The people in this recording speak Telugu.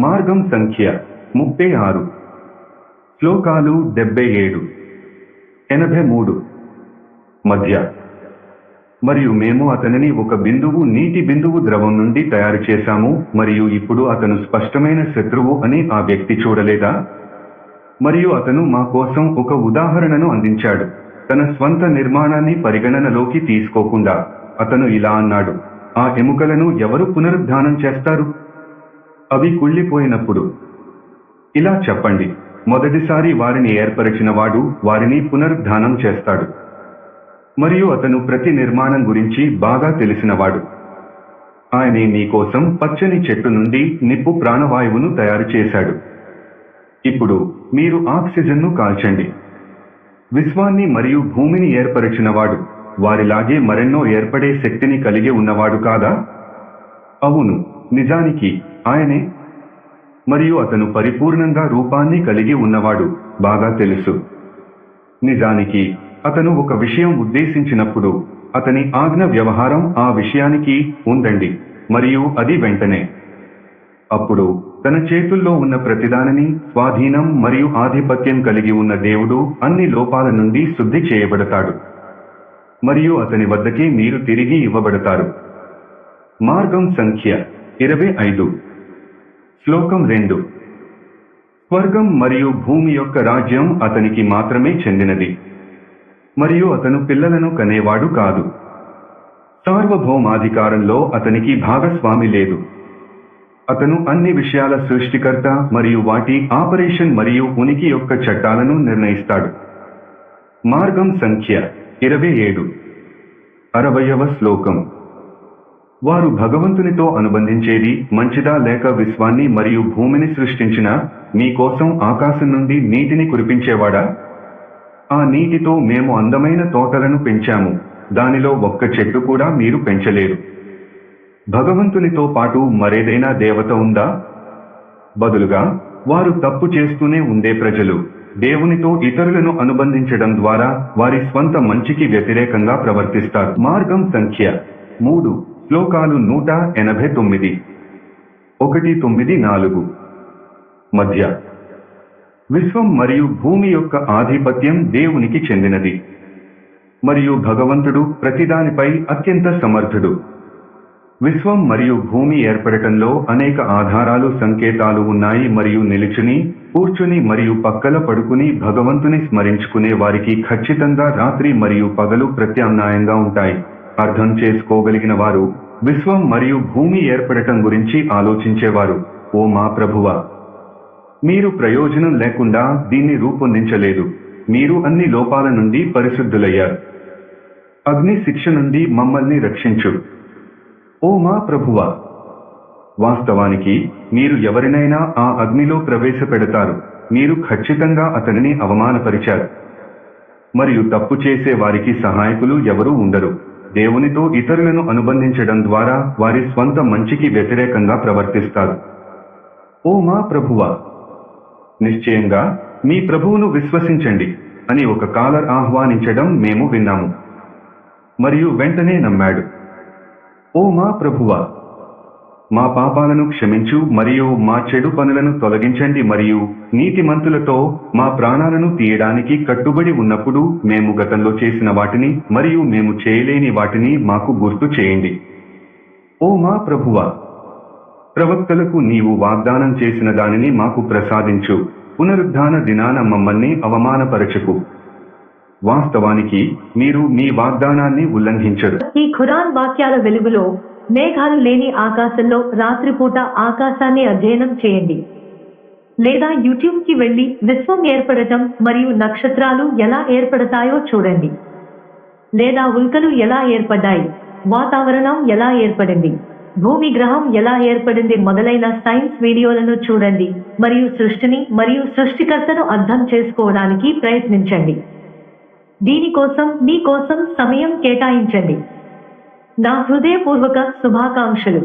మార్గం సంఖ్య ముప్పై ఆరు. శ్లోకాలు డెబ్బై ఏడు. ఎనభై మూడు. మధ్య. మరియు మేము అతనిని ఒక బిందువు నీటి బిందువు ద్రవం నుండి తయారు చేశాము మరియు ఇప్పుడు అతను స్పష్టమైన శత్రువు అని ఆ వ్యక్తి చూడలేదా? మరియు అతను మా కోసం ఒక ఉదాహరణను అందించాడు. తన స్వంత నిర్మాణాన్ని పరిగణనలోకి తీసుకోకుండా. అతను ఇలా అన్నాడు ఆ ఎముకలను ఎవరు పునరుద్ధానం చేస్తారు? అవి కుళ్ళిపోయినప్పుడు. ఇలా చెప్పండి మొదటిసారి వారిని ఏర్పరిచిన వాడు వారిని పునరుద్ధానం చేస్తాడు. మరియు అతను ప్రతి నిర్మాణం గురించి బాగా తెలిసినవాడు. ఆయన మీకోసం పచ్చని చెట్టు నుండి నిప్పు ప్రాణవాయువును తయారు చేశాడు. ఇప్పుడు మీరు ఆక్సిజన్ను కాల్చండి. విశ్వాన్ని మరియు భూమిని ఏర్పరిచినవాడు వారిలాగే మరెన్నో ఏర్పడే శక్తిని కలిగి ఉన్నవాడు కాదా? అవును నిజానికి ఆయనే. మరియు అతను పరిపూర్ణంగా రూపాన్ని కలిగి ఉన్నవాడు బాగా తెలుసు. నిజానికి అతను ఒక విషయం ఉద్దేశించినప్పుడు అతని ఆజ్ఞ వ్యవహారం ఆ విషయానికి ఉందండి మరియు అది వెంటనే. అప్పుడు తన చేతుల్లో ఉన్న ప్రతిదానిని స్వాధీనం మరియు ఆధిపత్యం కలిగి ఉన్న దేవుడు అన్ని లోపాల నుండి శుద్ధి చేయబడతాడు. మరియు అతని వద్దకే మీరు తిరిగి ఇవ్వబడతారు. మార్గం సంఖ్య ఇరవై ఐదు. శ్లోకం రెండు. స్వర్గం మరియు భూమి యొక్క రాజ్యం అతనికి మాత్రమే చెందినది. మరియు అతను పిల్లలను కనేవాడు కాదు. సార్వభౌమాధికారంలో అతనికి భాగస్వామి లేదు. అతను అన్ని విషయాల సృష్టికర్త మరియు వాటి ఆపరేషన్ మరియు ఉనికి యొక్క చట్టాలను నిర్ణయిస్తాడు. మార్గం సంఖ్య ఇరవై ఏడు. అరవయవ శ్లోకం. వారు భగవంతునితో అనుబంధించేది మంచిదా లేక విశ్వాన్ని మరియు భూమిని సృష్టించిన మీకోసం ఆకాశం నుండి నీటిని కురిపించేవాడా? ఆ నీటితో మేము అందమైన తోటలను పెంచాము. దానిలో ఒక్క చెట్టు కూడా మీరు పెంచలేరు. భగవంతునితో పాటు మరేదైనా దేవత ఉందా? బదులుగా వారు తప్పు చేస్తూనే ఉండే ప్రజలు. దేవునితో ఇతరులను అనుబంధించడం ద్వారా వారి స్వంత మంచికి వ్యతిరేకంగా ప్రవర్తిస్తారు. మార్గం సంఖ్య మూడు. శ్లోకాలు నూట ఎనభై తొమ్మిది. ఒకటి తొమ్మిది నాలుగు. మధ్య. విశ్వం మరియు భూమి యొక్క ఆధిపత్యం దేవునికి చెందినది. మరియు భగవంతుడు ప్రతిదానిపై అత్యంత సమర్థుడు. విశ్వం మరియు భూమి ఏర్పడటంలో అనేక ఆధారాలు సంకేతాలు ఉన్నాయి మరియు నిలుచుని కూర్చుని మరియు పక్కల పడుకుని భగవంతుని స్మరించుకునే వారికి ఖచ్చితంగా రాత్రి మరియు పగలు ప్రత్యామ్నాయంగా ఉంటాయి. అర్థం చేసుకోగలిగిన వారు విశ్వం మరియు భూమి ఏర్పడటం గురించి ఆలోచించేవారు. ఓ మా ప్రభువ! మీరు ప్రయోజనం లేకుండా దీన్ని రూపొందించలేదు. మీరు అన్ని లోపాల నుండి పరిశుద్ధులయ్యారు. అగ్ని శిక్ష నుండి మమ్మల్ని రక్షించు. ఓ మా ప్రభువ! వాస్తవానికి మీరు ఎవరినైనా ఆ అగ్నిలో ప్రవేశపెడతారు. మీరు ఖచ్చితంగా అతనిని అవమానపరిచారు. మరియు తప్పు చేసే వారికి సహాయకులు ఎవరూ ఉండరు. దేవునితో ఇతరులను అనుబంధించడం ద్వారా వారి స్వంత మంచికి వ్యతిరేకంగా ప్రవర్తిస్తారు. ఓ మా ప్రభువా! నిశ్చయంగా మీ ప్రభువును విశ్వసించండి అని ఒక కాలర్ ఆహ్వానించడం మేము విన్నాము. మరియు వెంటనే నమ్మాడు. ఓ మా ప్రభువా! మా పాపాలను క్షమించు మరియు మా చెడు పనులను తొలగించండి మరియు నీతిమంతులతో మా ప్రాణాలను తీయడానికి కట్టుబడి ఉన్నప్పుడు మేము గతంలో చేసిన వాటిని మరియు మేము చేయలేని వాటిని మాకు గుర్తు చేయండి. ఓ మా ప్రభువా! ప్రవక్తలకు నీవు వాగ్దానం చేసిన దానిని మాకు ప్రసాదించు. పునరుద్ధాన దినాన మమ్మల్ని అవమానపరచకు. వాస్తవానికి మీరు మీ వాగ్దానాన్ని ఉల్లంఘించరు. ఈ ఖురాన్ వాక్యాల వెలుగులో మేఘాలు లేని ఆకాశంలో రాత్రిపూట ఆకాశాన్ని అధ్యయనం చేయండి. లేదా యూట్యూబ్కి వెళ్ళి విశ్వం ఏర్పడటం మరియు నక్షత్రాలు ఎలా ఏర్పడతాయో చూడండి. లేదా ఉల్కలు ఎలా ఏర్పడ్డాయి? వాతావరణం ఎలా ఏర్పడింది? భూమి గ్రహం ఎలా ఏర్పడింది మొదలైన సైన్స్ వీడియోలను చూడండి మరియు సృష్టిని మరియు సృష్టికర్తను అర్థం చేసుకోవడానికి ప్రయత్నించండి. దీనికోసం మీ కోసం సమయం కేటాయించండి. నా హృదయపూర్వక శుభాకాంక్షలు